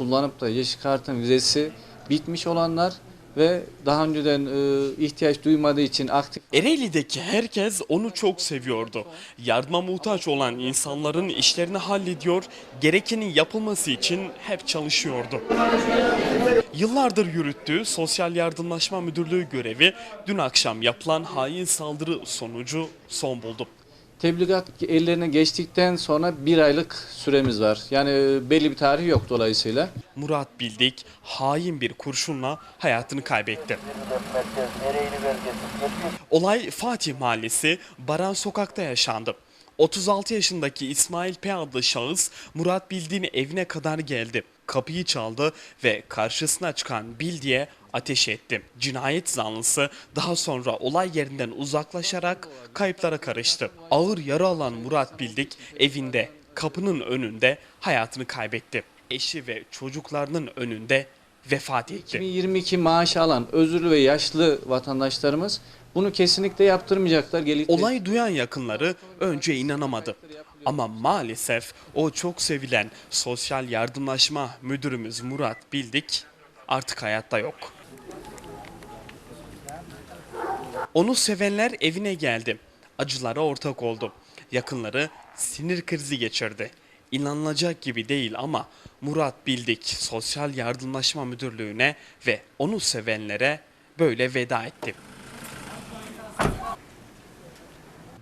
kullanıp da yeşil kartın vizesi bitmiş olanlar ve daha önceden e, ihtiyaç duymadığı için aktif Ereğli'deki herkes onu çok seviyordu. Yardıma muhtaç olan insanların işlerini hallediyor, gerekenin yapılması için hep çalışıyordu. Yıllardır yürüttüğü Sosyal Yardımlaşma Müdürlüğü görevi dün akşam yapılan hain saldırı sonucu son buldu. Tebligat ellerine geçtikten sonra bir aylık süremiz var. Yani e, belli bir tarih yok dolayısıyla. Murat Bildik hain bir kurşunla hayatını kaybetti. Olay Fatih Mahallesi Baran Sokak'ta yaşandı. 36 yaşındaki İsmail P adlı şahıs Murat Bildiğin evine kadar geldi. Kapıyı çaldı ve karşısına çıkan Bildi'ye ateş etti. Cinayet zanlısı daha sonra olay yerinden uzaklaşarak kayıplara karıştı. Ağır yara alan Murat Bildik evinde kapının önünde hayatını kaybetti. Eşi ve çocuklarının önünde vefat etti. 2022 maaş alan özürlü ve yaşlı vatandaşlarımız bunu kesinlikle yaptırmayacaklar. Gelip Olay duyan yakınları önce inanamadı. Ama maalesef o çok sevilen sosyal yardımlaşma müdürümüz Murat Bildik artık hayatta yok. Onu sevenler evine geldi. Acılara ortak oldu. Yakınları sinir krizi geçirdi. İnanılacak gibi değil ama Murat Bildik Sosyal Yardımlaşma Müdürlüğü'ne ve onu sevenlere böyle veda etti.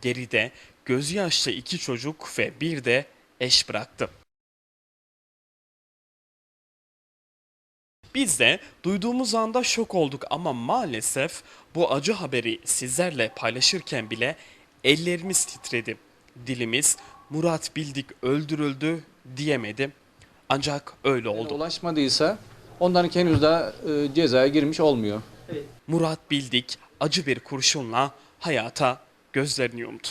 Geride gözü iki çocuk ve bir de eş bıraktı. Biz de duyduğumuz anda şok olduk ama maalesef bu acı haberi sizlerle paylaşırken bile ellerimiz titredi. Dilimiz Murat Bildik öldürüldü diyemedi. Ancak öyle oldu. ulaşmadıysa onların henüz daha e, cezaya girmiş olmuyor. Murat Bildik acı bir kurşunla hayata gözlerini yumdu.